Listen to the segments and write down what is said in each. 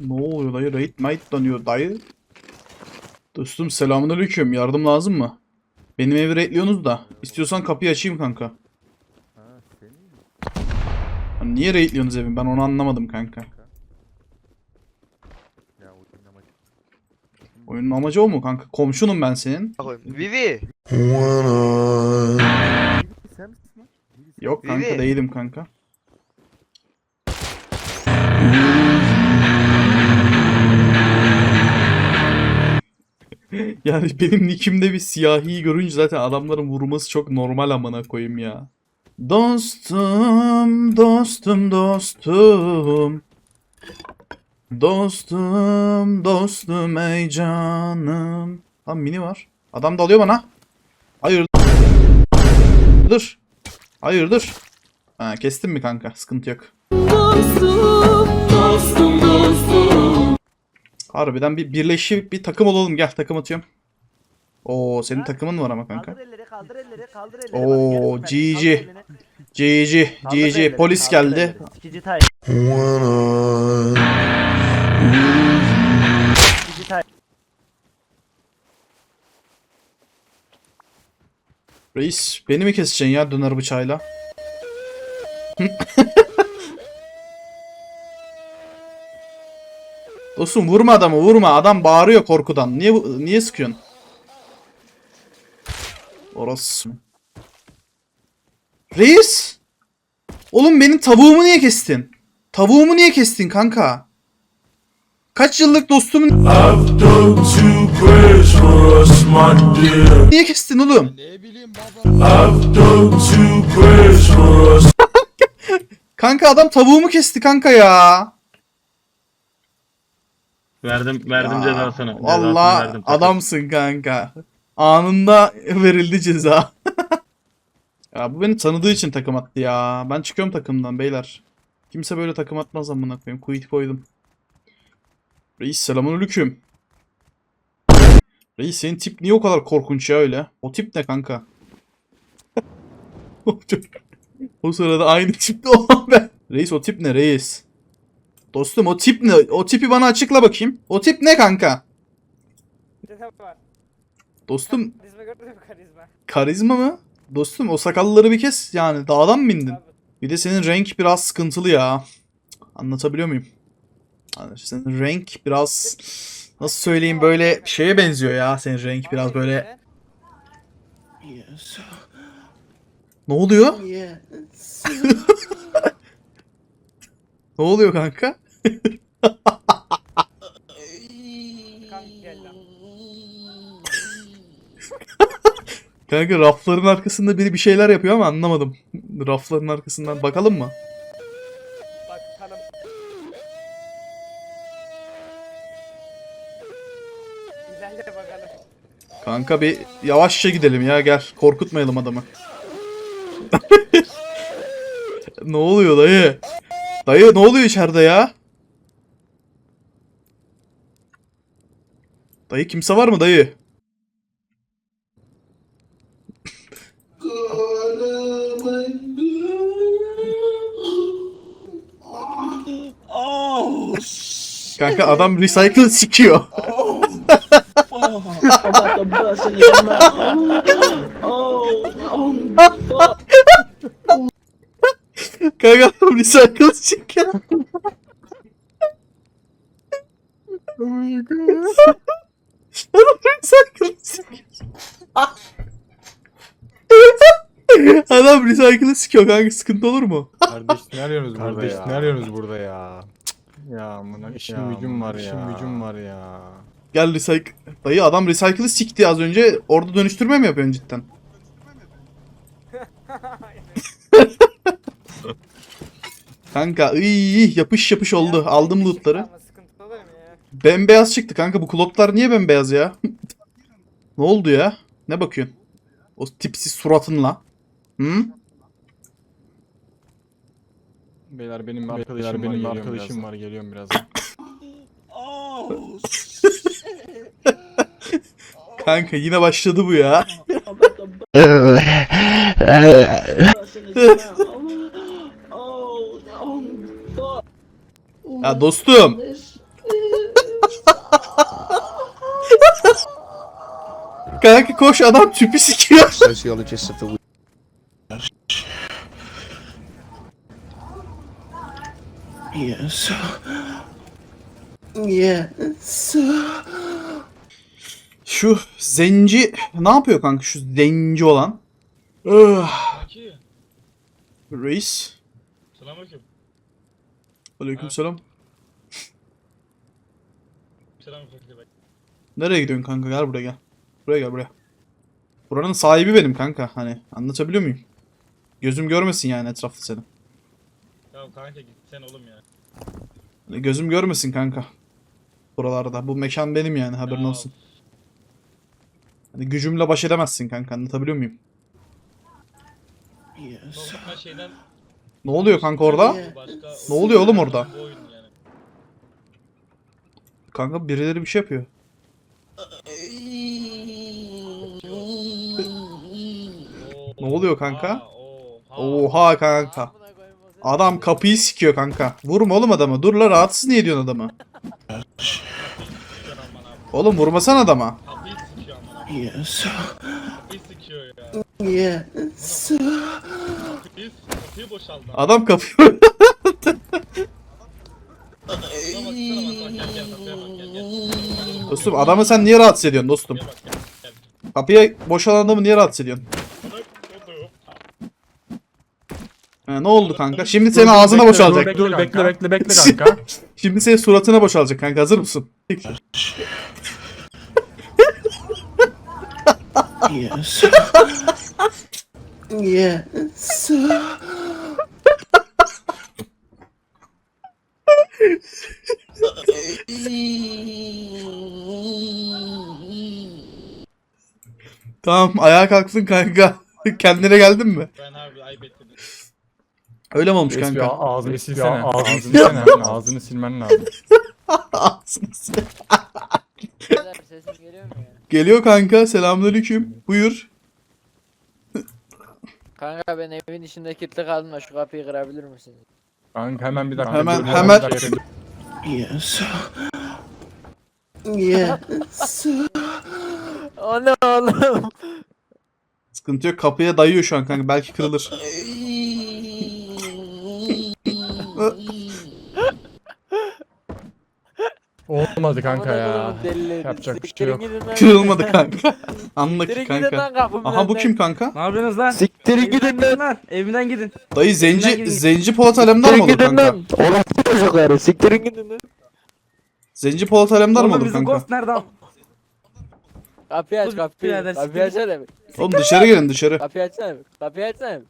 Ne oluyor dayı? Raid might dönüyor dayı. Dostum selamünaleyküm. Yardım lazım mı? Benim evi raidliyorsunuz da. İstiyorsan kapıyı açayım kanka. Ha senin mi? Niye raidliyorsunuz evimi? Ben onu anlamadım kanka. Ya oyun amacı. Oyunun amacı o mu kanka? Komşunum ben senin. Vivi. Yok kanka Vivi. değilim kanka. Yani benim nickimde bir siyahi görünce zaten adamların vurması çok normal amına koyayım ya. Dostum, dostum, dostum. Dostum, dostum ey canım. Lan mini var. Adam dalıyor bana. Hayır. Dur. Hayırdır? Ha, kestin mi kanka? Sıkıntı yok. Dostum, dostum, dostum. Harbiden bir birleşip bir takım olalım. Gel takım atıyorum. Oo senin takımın var ama kanka. Kaldır elleri, kaldır elleri, kaldır elleri. Oo, GG. GG, GG. Polis geldi. elleri. Sikici tay. Sikici tay. Reis beni mi keseceksin ya döner bıçağıyla? Dostum vurma adamı vurma. Adam bağırıyor korkudan. Niye niye sıkıyorsun? Orası. Reis! Oğlum benim tavuğumu niye kestin? Tavuğumu niye kestin kanka? Us, my dear. niye kestin oğlum? Prayers for us. Kanka adam tavuğumu kesti kanka ya. Verdim verdim cezasını. Cezasını Valla verdim. adamsın kanka. Anında verildi ceza. ya bu beni tanıdığı için takım attı ya. Ben çıkıyorum takımdan beyler. Kimse böyle takım atmaz amına koyayım. Quit koydum. Reis selamünaleyküm. Reis senin tip niye o kadar korkunç ya öyle? O tip ne kanka? o sırada aynı tipte olan ben. Reis o tip ne reis? Dostum o tip ne? O tipi bana açıkla bakayım. O tip ne kanka? Dostum Karizma gördün mü karizma? karizma mı? Dostum o sakalları bir kes yani dağdan mı indin? Bir de senin renk biraz sıkıntılı ya. Anlatabiliyor muyum? Senin renk biraz nasıl söyleyeyim böyle şeye benziyor ya senin renk biraz böyle. Ne oluyor? ne oluyor kanka? Kanka rafların arkasında biri bir şeyler yapıyor ama anlamadım. Rafların arkasından bakalım mı? Kanka bir yavaşça gidelim ya gel. Korkutmayalım adamı. ne oluyor dayı? Dayı ne oluyor içeride ya? Dayı kimse var mı dayı? Kanka adam recycle sikiyor. Kanka adam recycle sikiyor. Adam recycle sikiyor. Adam recycle sikiyor kanka sıkıntı olur mu? Kardeş ne arıyorsunuz burada Kardeş, ya? ne arıyorsunuz burada ya? Ya amına işim gücüm var ya. İşim gücüm var ya. Gel recycle. Dayı adam recycle'ı sikti az önce. Orada dönüştürme mi yapıyorsun cidden? kanka ıy, yapış yapış oldu. Aldım lootları. Bembeyaz çıktı kanka. Bu klotlar niye bembeyaz ya? ne oldu ya? Ne bakıyorsun? O tipsiz suratınla. Hı? Beyler benim arkadaşım benim arkadaşım var geliyorum birazdan. Kanka yine başladı bu ya. Ya dostum. Kanka koş adam tüpü sikiyor. sociologist of the week. Yes. Yes. Şu zenci ne yapıyor kanka şu zenci olan? Ah, Reis. Selamünaleyküm. Aleykümselam. Selamünaleyküm. Nereye gidiyorsun kanka? Gel buraya gel. Buraya gel buraya. Buranın sahibi benim kanka. Hani anlatabiliyor muyum? Gözüm görmesin yani etrafta seni. Ya kanka gitsen oğlum ya. Hani gözüm görmesin kanka. Buralarda. Bu mekan benim yani haberin Ya, olsun. Hani gücümle baş edemezsin kanka anlatabiliyor muyum? Yes. Normal şeyden Ne oluyor kanka orada? başka... Ne oluyor oğlum orada? Bu oyun yani. Kanka birileri bir şey yapıyor. Oo, Ne oluyor kanka? oha, kanka. Adam kapıyı sikiyor kanka. Vurma oğlum adamı. Dur la rahatsız niye ediyorsun adamı? Oğlum vurmasan adama. Kapıyı sikiyor aman abi. Yes. Kapıyı sikiyor ya. Yes. Kapıyı, kapıyı boşaldı. Adam kapıyı... Şuna baksana bak bak gel gel kapıya bak gel gel. dostum adamı sen niye rahatsız ediyorsun dostum? Kapıya bak gel gel. Kapıya boşalan adamı niye rahatsız ediyorsun? Ha, ne oldu kanka? Şimdi senin ağzına boşalacak. Dur bekle bekle bekle kanka. Şimdi senin suratına boşalacak kanka. Hazır mısın? Yes. Yes. Tamam ayağa kalksın kanka. Kendine geldin mi? Ben harbi ayıp ettim. Öyle mi olmuş Reis bir kanka? ağzını silsene. Ağzını silsene. Ağzını silmen lazım. Sesim geliyor mu ya? Geliyor kanka. Selamünaleyküm. Buyur. Kanka ben evin içinde kilitli kaldım da şu kapıyı kırabilir misin? Kanka hemen bir dakika. Hemen- dur, hemen- bir dakika. Yes. Yes. O ne oğlum? Sıkıntı yok. Kapıya dayıyor şu an kanka. Belki kırılır. Olmadı kanka ya. Yapacak bir şey yok. Kırılmadı kanka. Anla kanka. Aha bu kim kanka? Ne yapıyorsunuz lan? Siktirin gidin lan. lan. Evinden gidin. Dayı zenci gidin. zenci Polat Alemdar mı olur kanka? Orospu çocukları siktirin gidin lan. Zenci Polat Alemdar mı Oğlum olur bizim kanka? ghost nerede? Kapıyı aç Dur, kapıyı. birader, Kapıyı siktirin. açsana bir. Oğlum dışarı gelin dışarı. Kapıyı açsana bir. Kapıyı açsana bir.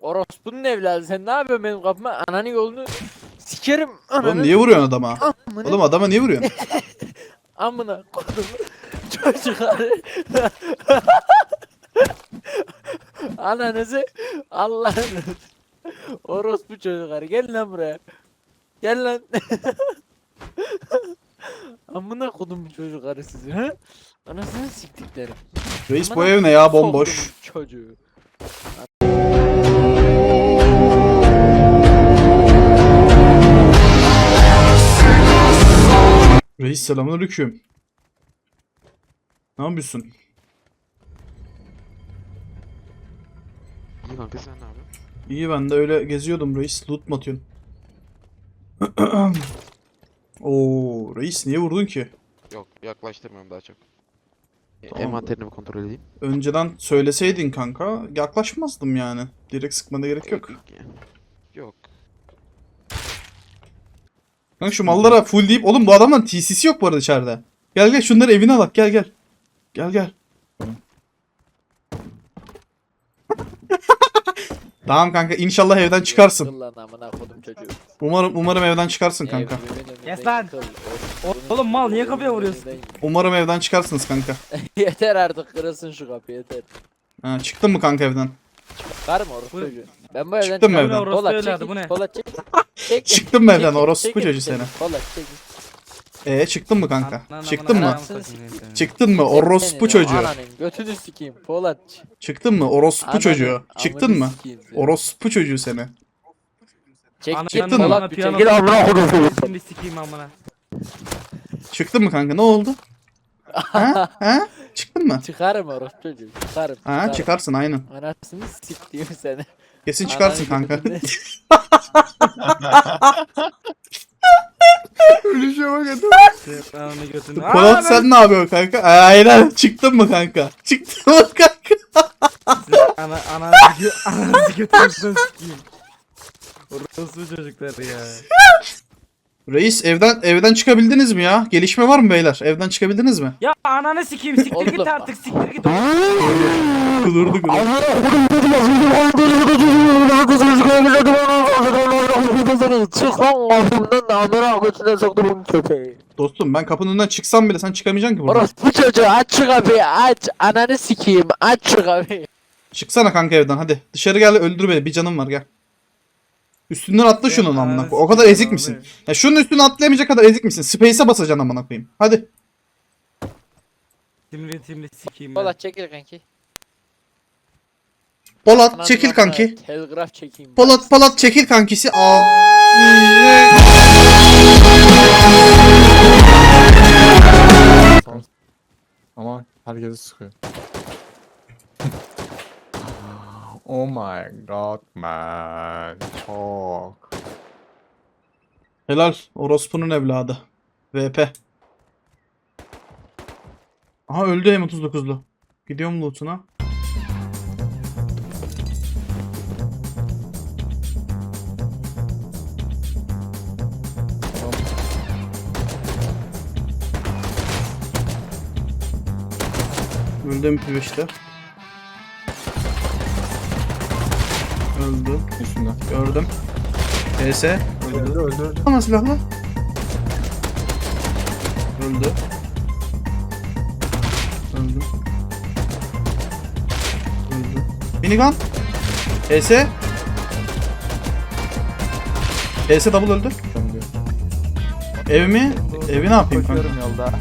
Orospunun evladı sen ne yapıyorsun benim kapıma? Ananın yolunu sikerim ananı. Oğlum niye vuruyorsun adama? Amına, Oğlum adama niye vuruyorsun? amına kodum çocukları. Ananızı Allah'ınız. Orospu çocukları gel lan buraya. Gel lan. Amına kodum çocukları sizi ha? Anasını siktiklerim. Reis bu Amına ev ne ya bomboş. soktumun Çocuğu. Reis selamünaleyküm. Ne yapıyorsun? İyi kanka sen ne yapıyorsun? İyi ben de öyle geziyordum reis. Loot mu atıyorsun? Oo reis niye vurdun ki? Yok yaklaştırmıyorum daha çok. E, Tamam. Envanterini bir kontrol edeyim. Önceden söyleseydin kanka yaklaşmazdım yani. Direkt sıkmana gerek. Yok. Kanka şu mallara full deyip oğlum bu adamın TC'si yok bu arada içeride. Gel gel şunları evine alak gel gel. Gel gel. tamam kanka inşallah evden çıkarsın. Yıkıl lan amına kodum çocuğu. Umarım umarım evden çıkarsın kanka. Yes lan. oğlum mal, niye kapıya vuruyorsun? Umarım evden çıkarsınız kanka. yeter artık kırılsın şu kapı yeter. Ha, çıktın mı kanka evden? Var mı orospu Bu- çocuğu? Ben bu evden Çıktın mı çıkamam. evden? Orospu Polat evladı, çekil, bu ne? Polat çek. Çek. Çıktın mı evden orospu çocuğu seni. seni? Polat çekil. E çıktın mı kanka? Ananı Çıktın amına mı? Koyayım seni. Çıktın mı? Orospu Senin çocuğu. Ananın götünü sikeyim Polat. Çıktın mı? Orospu Ananın çocuğu. Çıktın mı? sikeyim seni. Orospu çocuğu seni. Çek Ananı çek Çıktın mı? Polat bir Piyano- çekil amına koyayım. Şimdi sikeyim amına. Çıktın mı kanka? Ne oldu? Ha? Ha? Çıktın mı? Çıkarım orospu çocuğu. Çıkarım. Ha çıkarım. çıkarsın aynen. Anasını siktiğim seni. Kesin çıkarsın kanka. götünü- Ölüşe bak Ananı götünü. Polat sen ne yapıyorsun kanka? Aynen. Çıktın mı kanka? Çıktın mı kanka? Ana ana ananı götünü sikeyim. Orası çocuklar ya. Reis evden evden çıkabildiniz mi ya? Gelişme var mı beyler? Evden çıkabildiniz mi? Ya ananı sikeyim siktir Oğlum. git artık siktir git. Kudurdu kudurdu. Çık lan kapımdan da amına götüne soktuğum köpeği. Dostum ben kapının önünden çıksam bile sen çıkamayacaksın ki buradan. Orospu çocuğu aç şu kapıyı aç. Ananı sikeyim aç şu kapıyı. Çıksana kanka evden hadi. Dışarı gel öldür beni. Bir canım var gel. Üstünden atla şunun amına koyayım. O kadar ezik misin? Ya şunun üstüne atlayamayacak kadar ezik misin? Space'e basacaksın amına koyayım. Hadi. Timri timri sikeyim ben. Polat çekil kanki. Polat çekil kanki. Telgraf çekeyim. Polat Polat çekil kankisi. Aa. Ama herkesi sıkıyor. Oh my god man. Çok. Helal. Orospu'nun evladı. VP. Aha öldü M39'lu. Gidiyorum loot'una. Öldü MP5'te. Öldü. Üstünde. Gördüm. PS. Öldü. Öldü öldü. Ama silahla. Öldü. Öldü. Öldü. Minigun. PS. PS double öldü. Ev mi? Evi ne yapayım kanka? Yolda.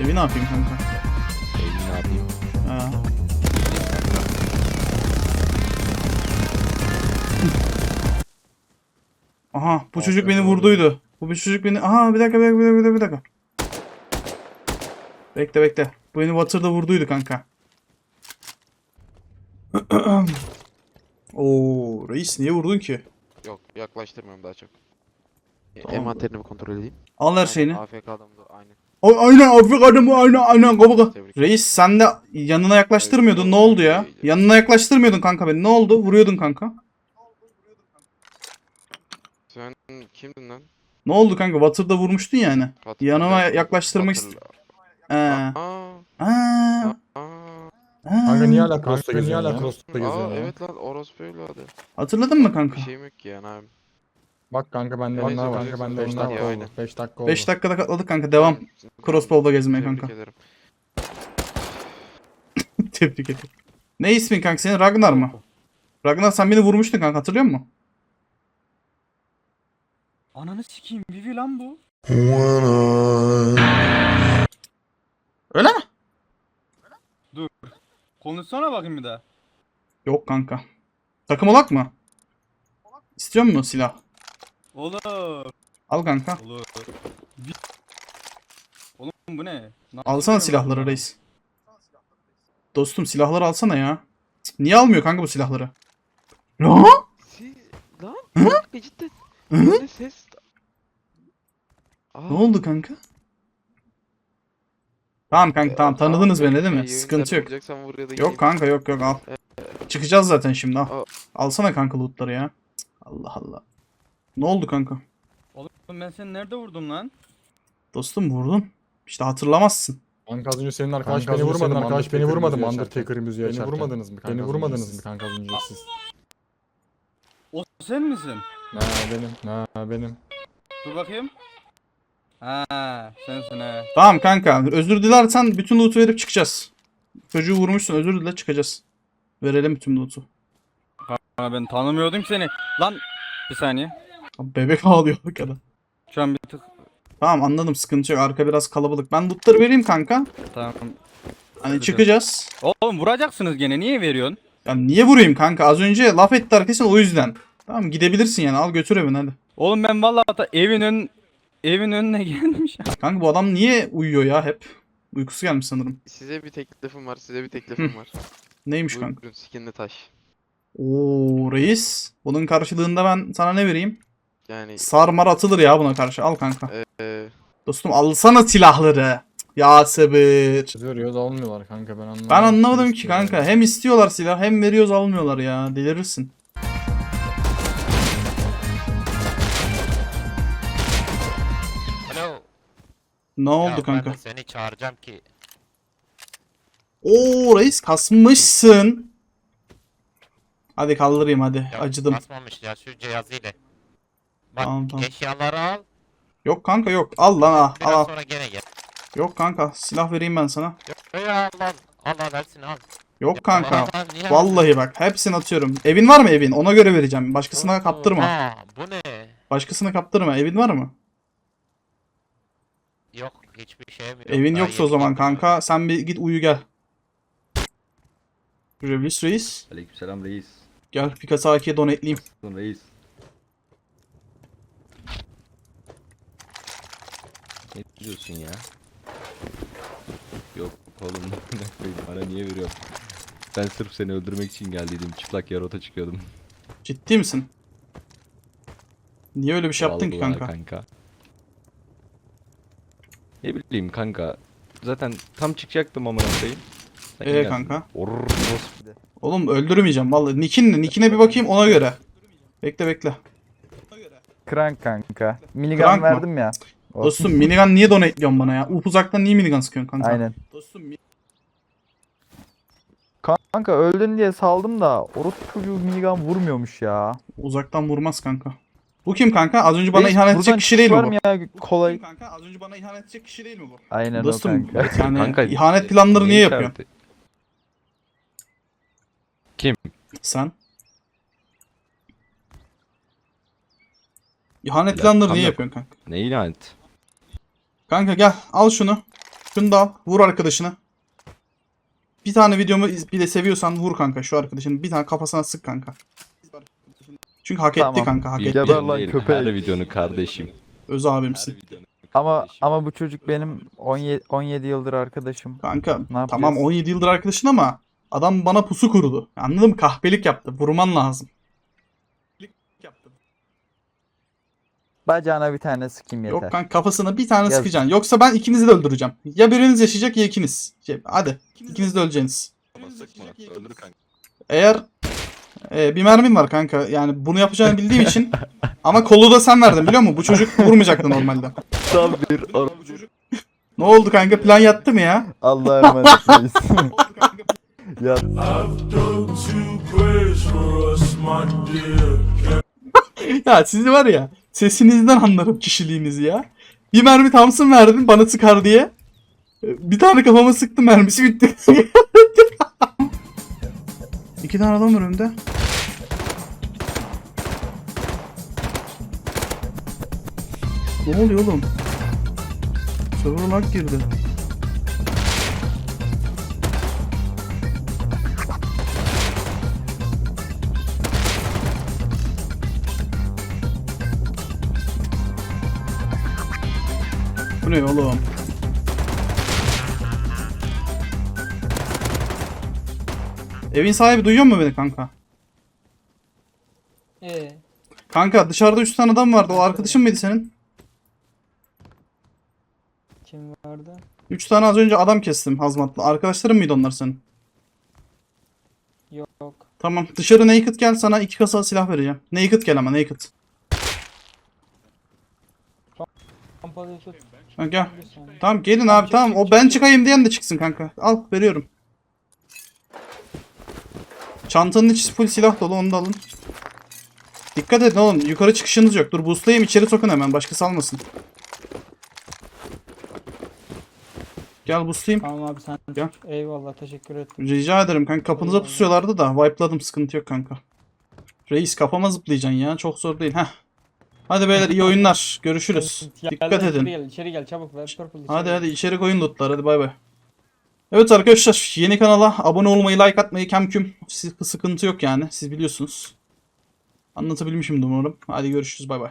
Evi ne yapayım kanka? Aha bu çocuk beni vurduydu. Bu bir çocuk beni... Aha bir dakika bir dakika bir dakika bir dakika. Bekle bekle. Bu beni Water'da vurduydu kanka. Oo reis niye vurdun ki? Yok yaklaştırmıyorum daha çok. E, Tamam. Envanterini kontrol edeyim. Al her şeyini. AFK adamdı aynen. Ay, aynen Afrika adamı aynen aynen kabuk. Reis sen de yanına yaklaştırmıyordun ne oldu ya? Yanına yaklaştırmıyordun kanka beni ne oldu? Vuruyordun kanka. Sen kimdin lan? Ne oldu kanka? Water'da vurmuştun yani. Hatırla- Yanıma yaklaştırmak Hatırla- Ee, Aa, aa, aa. aa. Kanka niye hala Cross'ta Kanka, geziyorsun niye ya? hala Cross'ta Aa, geziyorsun ya? evet lan orospu evladı. Hatırladın mı kanka? Bir şeyim yok ki yani abi. Bak kanka bende Evet, onlar var. Kanka bende beş onlar dakika, var. aynen. 5 dakika oldu. 5 dakikada katladık kanka. Devam. Crossbow'da gezmeye Tebrik kanka. ederim. Tebrik ederim. Ne ismin kanka senin? Ragnar mı? Ragnar sen beni vurmuştun kanka hatırlıyor musun? Ananı sikeyim Vivi lan bu. Öyle mi? Konuşsana bakayım bir daha. Yok kanka. Takım olak mı? İstiyor musun silah? Olur. Al kanka. Olur. Oğlum bu ne? Ne Alsana silahları lan? reis. Dostum silahları alsana ya. Cık, Niye almıyor kanka bu silahları? Lan bir dakika cidden. Hı? Ne ses? Aa, Ne oldu kanka? Tamam kanka tamam tanıdınız beni değil mi? Sıkıntı yok. Yok kanka yok yok al. Çıkacağız zaten şimdi al. Al. Alsana kanka lootları ya. Cık, Allah Allah. Ne oldu kanka? Oğlum ben seni nerede vurdum lan? Dostum vurdun. İşte hatırlamazsın. Kanka az önce senin arkadaş Kanka beni az önce vurmadı senin mı? Arkadaş beni vurmadı mı? Undertaker müziği Beni açarken. vurmadınız mı kanka Beni az vurmadınız mı kanka az önce siz? O sen misin? Ha benim. Ha benim. Dur bakayım. Ha sensin ha. Tamam kanka özür dilersen bütün loot'u verip çıkacağız. Çocuğu vurmuşsun özür dile çıkacağız. Verelim bütün loot'u. Ha ben tanımıyordum seni. Lan bir saniye. Bebek ağlıyor bak adam. Şu an bir tık Tamam anladım sıkıntı yok. Arka biraz kalabalık. Ben lootları vereyim kanka. Tamam. Hani çıkacağız. Oğlum vuracaksınız gene niye veriyorsun? Ya niye vurayım kanka? Az önce laf etti arkadaşın o yüzden. Tamam gidebilirsin yani. Al götür evine hadi. Oğlum ben vallahi da evin ön evin önüne gelmiş. Kanka bu adam niye uyuyor ya hep? Uykusu gelmiş sanırım. Size bir teklifim var, size bir teklifim var. Neymiş kanka? Buyurun skinli taş. Oo reis. Bunun karşılığında ben sana ne vereyim? Yani Sarmar atılır ya buna karşı. Al kanka. eee Dostum alsana silahları. Ya sabır. Veriyoruz almıyorlar kanka ben anlamadım. Ben anlamadım ki kanka. Hem istiyorlar silah hem veriyoruz almıyorlar ya. Delirirsin. Ne oldu ya kanka? Ben seni çağıracağım ki. Oo reis kasmışsın. Hadi kaldırayım hadi. Ya, Acıdım. Basmamış ya şu cihazıyla. Bak Tamam, tamam. eşyaları al. Yok kanka yok. Al lan al. Biraz Al. sonra gene gel. Yok kanka silah vereyim ben sana. Yok ya al al. Al al hepsini al. Yok kanka. Al, al, niye Vallahi bak hepsini atıyorum. Evin var mı evin? Ona göre vereceğim. Başkasına kaptırma. Ha, bu ne? Başkasına kaptırma. Evin var mı? Yok hiçbir şeyim yok. Evin Daha yoksa o zaman kanka sen bir git uyu gel. Reis reis. Aleykümselam reis. Gel Picasa AK'ye donetleyeyim. Reis. Ne diyorsun ya? Yok oğlum bana niye veriyorsun? Ben sırf seni öldürmek için geldiydim. Çıplak yarota çıkıyordum. Ciddi misin? Niye öyle bir şey yaptın ki Vallahi kanka? kanka. Ne bileyim kanka. Zaten tam çıkacaktım amına koyayım. Sen Ee geldin. kanka? Oğlum öldürmeyeceğim vallahi. Nick'in ne? Nick'ine bir bakayım ona göre. Bekle bekle. Krank kanka. Minigun Krank mı? verdim ya. O- Dostum minigun niye donetliyorsun bana ya? Up uzaktan niye minigun sıkıyorsun kanka? Aynen. Dostum Kanka öldün diye saldım da orospu çocuğu minigun vurmuyormuş ya. uzaktan vurmaz kanka. Bu kim kanka? Az önce bana Reis, ihanet buradan edecek kişi değil mi var bu? mı ya Bu kolay. kim kanka? Az önce bana ihanet edecek kişi değil mi bu? Aynen Dostum o kanka. yani Kanka, ihanet planları niye yapıyorsun? Kim? Sen? İhanet Ya, planları niye yok. yapıyorsun kanka? Ne ihanet? Kanka gel al şunu. Şunu da al. Vur arkadaşını. Bir tane videomu iz- bile seviyorsan vur kanka şu arkadaşını. Bir tane kafasına sık kanka. Çünkü hak etti Tamam. kanka hak etti. Geber lan köpek. Her videonu kardeşim. Öz abimsin. videonun Ama ama bu çocuk benim 17 17 yıldır arkadaşım. Kanka Ne yapacağız? tamam 17 yıldır arkadaşın ama adam bana pusu kurdu. Anladın mı? Kahpelik yaptı. Vurman lazım. yaptı. Bacağına bir tane sıkayım yeter. Yok kanka kafasına bir tane Yazık. sıkacaksın. Yoksa ben ikinizi de öldüreceğim. Ya biriniz yaşayacak ya ikiniz. Şey, hadi. İkiniz de öleceksiniz. Öldür kanka. Eğer e, bir mermim var kanka. Yani bunu yapacağını bildiğim için ama kolu da sen verdin biliyor musun? Bu çocuk vurmayacaktı normalde. Tam bir or- Ne oldu kanka? Plan yattı mı ya? Allah'a emanet reis. ya. Ya var ya sesinizden anlarım kişiliğinizi ya. Bir mermi Thompson verdin bana sıkar diye. E, Bir tane kafama sıktı mermisi bitti. İki tane adam var önümde. Ne oluyor oğlum? Server lag girdi. Bu ne oğlum? Evin sahibi duyuyor mu beni kanka? Ee, Kanka dışarıda 3 tane adam vardı. O arkadaşın mıydı senin? kim vardı? 3 tane az önce adam kestim hazmatlı. Arkadaşların mıydı onlar senin? Yok. Tamam. Dışarı naked gel sana iki kasa silah vereceğim. Naked gel ama naked. Kampalı. Ha, gel. Tamam gelin abi tamam. O ben çıkayım diyen de çıksın kanka. Al veriyorum. Çantanın içi full silah dolu onu da alın. Dikkat edin oğlum yukarı çıkışınız yok. Dur boostlayayım içeri sokun hemen başkası almasın. Gel boostlayayım. Tamam abi sen. Gel. Eyvallah teşekkür ederim. Rica ederim kanka kapınıza pusuyorlardı da wipe'ladım sıkıntı yok kanka. Reis kafama zıplayacaksın ya çok zor değil. Heh. Hadi beyler iyi oyunlar. Görüşürüz. Dikkat İçeri edin. gel, içeri gel çabuk ver purple. içeri Hadi hadi içeri koyun lootlar. Hadi bay bay. Evet arkadaşlar yeni kanala abone olmayı, like atmayı, kemküm sıkıntı yok yani. Siz biliyorsunuz. Anlatabilmişimdir umarım. Hadi görüşürüz bay bay.